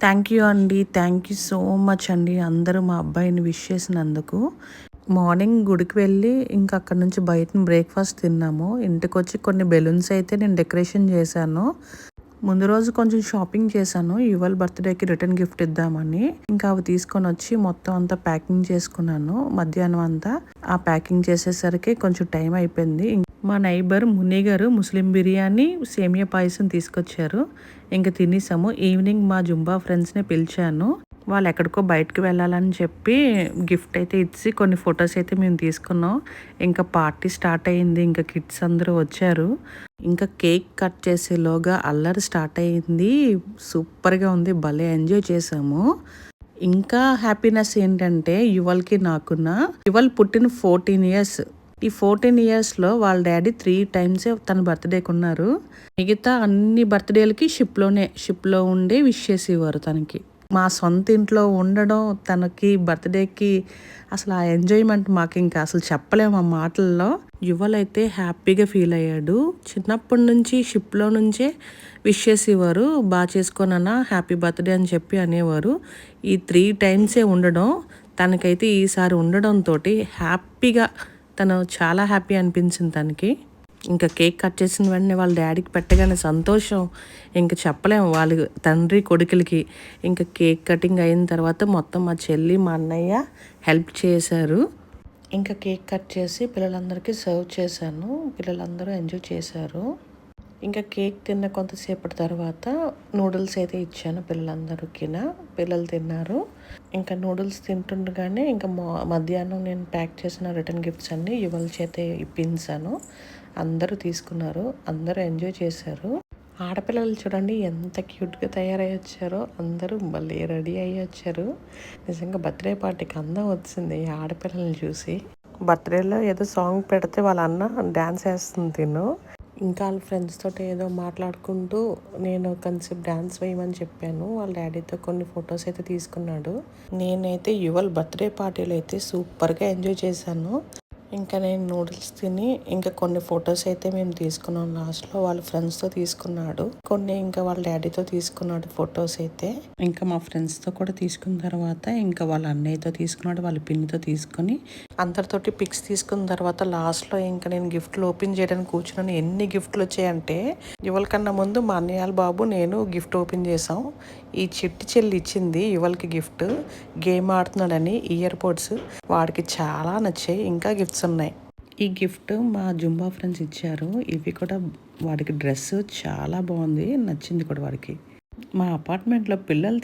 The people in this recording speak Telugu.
థ్యాంక్ యూ అండి థ్యాంక్ యూ సో మచ్ అండి అందరూ మా అబ్బాయిని విష్ చేసినందుకు. మార్నింగ్ గుడికి వెళ్ళి ఇంకా అక్కడ నుంచి బయట బ్రేక్ఫాస్ట్ తిన్నాము. ఇంటికి వచ్చి కొన్ని బెలూన్స్ అయితే నేను డెకరేషన్ చేశాను. ముందు రోజు కొంచెం షాపింగ్ చేశాను. ఇవాళ బర్త్డేకి రిటర్న్ గిఫ్ట్ ఇద్దామని. ఇంకా అవి తీసుకొని వచ్చి మొత్తం అంతా ప్యాకింగ్ చేసుకున్నాను. మధ్యాహ్నం అంతా ఆ ప్యాకింగ్ చేసేసరికి కొంచెం టైం అయిపోయింది. మా నైబర్ ముని గారు ముస్లిం బిర్యానీ సేమియా పాయసం తీసుకొచ్చారు. ఇంకా తినేసాము. ఈవినింగ్ మా జుంబా ఫ్రెండ్స్ని పిలిచాను. వాళ్ళు ఎక్కడికో బయటకు వెళ్ళాలని చెప్పి గిఫ్ట్ అయితే ఇచ్చి కొన్ని ఫొటోస్ అయితే మేము తీసుకున్నాం. ఇంకా పార్టీ స్టార్ట్ అయ్యింది ఇంకా కిడ్స్ అందరూ వచ్చారు. ఇంకా కేక్ కట్ చేసేలోగా అల్లరి స్టార్ట్ అయ్యింది సూపర్గా ఉంది. భలే ఎంజాయ్ చేసాము. ఇంకా హ్యాపీనెస్ ఏంటంటే యువల్కి నాకున్న యువల్ పుట్టిన ఫోర్టీన్ ఇయర్స్ ఈ ఫోర్టీన్ ఇయర్స్లో వాళ్ళ డాడీ త్రీ టైమ్సే తన బర్త్డేకి ఉన్నారు మిగతా అన్ని బర్త్డేలకి షిప్లోనే షిప్లో ఉండి విష్ చేసేవారు తనకి. మా సొంత ఇంట్లో ఉండడం తనకి బర్త్డేకి అసలు ఆ ఎంజాయ్మెంట్ మాకు ఇంకా అసలు చెప్పలేము ఆ మాటల్లో. యువలైతే హ్యాపీగా ఫీల్ అయ్యాడు. చిన్నప్పటి నుంచి షిప్లో నుంచే విష్ చేసేవారు. బాగా చేసుకోనన్నా హ్యాపీ బర్త్డే అని చెప్పి అనేవారు. ఈ త్రీ టైమ్సే ఉండడం తనకైతే ఈసారి ఉండడంతో హ్యాపీగా తను చాలా హ్యాపీ అనిపించింది తనకి. ఇంకా కేక్ కట్ చేసిన వెంటనే వాళ్ళ డాడీకి పెట్టగానే సంతోషం. ఇంకా చెప్పలేము వాళ్ళ తండ్రి కొడుకులకి. ఇంకా కేక్ కటింగ్ అయిన తర్వాత మొత్తం మా చెల్లి మా అన్నయ్య హెల్ప్ చేశారు. ఇంకా కేక్ కట్ చేసి పిల్లలందరికీ సర్వ్ చేశాను. పిల్లలందరూ ఎంజాయ్ చేశారు. ఇంకా కేక్ తిన్న కొంతసేపటి తర్వాత నూడిల్స్ అయితే ఇచ్చాను పిల్లలందరికీనా. పిల్లలు తిన్నారు. ఇంకా నూడిల్స్ తింటుండగానే ఇంకా మధ్యాహ్నం నేను ప్యాక్ చేసిన రిటర్న్ గిఫ్ట్స్ అన్ని యువల చేతే ఇప్పించాను. అందరూ తీసుకున్నారు. అందరూ ఎంజాయ్ చేశారు. ఆడపిల్లలు చూడండి ఎంత క్యూట్గా తయారై వచ్చారో అందరూ మళ్ళీ రెడీ అయ్యి వచ్చారు నిజంగా బర్త్డే పార్టీకి అందం వచ్చింది ఈ ఆడపిల్లల్ని చూసి. బర్త్డేలో ఏదో సాంగ్ పెడితే వాళ్ళ అన్న డ్యాన్స్ వేస్తుంది తిను. ఇంకా వాళ్ళ ఫ్రెండ్స్ తోటి ఏదో మాట్లాడుకుంటూ నేను కన్సెప్ట్ డ్యాన్స్ వేయమని చెప్పాను. వాళ్ళ డాడీతో కొన్ని ఫొటోస్ అయితే తీసుకున్నాడు. నేనైతే యువల్ బర్త్డే పార్టీలో అయితే సూపర్గా ఎంజాయ్ చేశాను. ఇంకా నేను నూడిల్స్ తిని ఇంకా కొన్ని ఫొటోస్ అయితే మేము తీసుకున్నాం లాస్ట్లో. వాళ్ళ ఫ్రెండ్స్తో తీసుకున్నాడు. కొన్ని ఇంకా వాళ్ళ డాడీతో తీసుకున్నాడు ఫొటోస్ అయితే. ఇంకా మా ఫ్రెండ్స్తో కూడా తీసుకున్న తర్వాత ఇంకా వాళ్ళ అన్నయ్యతో తీసుకున్నాడు వాళ్ళ పిన్నితో తీసుకొని అందరితోటి పిక్స్ తీసుకున్న తర్వాత లాస్ట్లో ఇంకా నేను గిఫ్ట్లు ఓపెన్ చేయడానికి కూర్చున్నాను. ఎన్ని గిఫ్ట్లు వచ్చాయంటే ఇవాళ ముందు మా అన్నయ్యాల బాబు నేను గిఫ్ట్ ఓపెన్ చేసాం ఈ చిట్టి చెల్లి ఇచ్చింది ఇవాళకి గిఫ్ట్. గేమ్ ఆడుతున్నాడని ఇయర్ పోడ్స్ వాడికి చాలా నచ్చాయి ఇంకా గిఫ్ట్స్ ఉన్నాయి. ఈ గిఫ్ట్ మా జుంబా ఫ్రెండ్స్ ఇచ్చారు. ఇవి కూడా వాడికి డ్రెస్ చాలా బాగుంది నచ్చింది కూడా వాడికి. మా అపార్ట్మెంట్లో పిల్లలు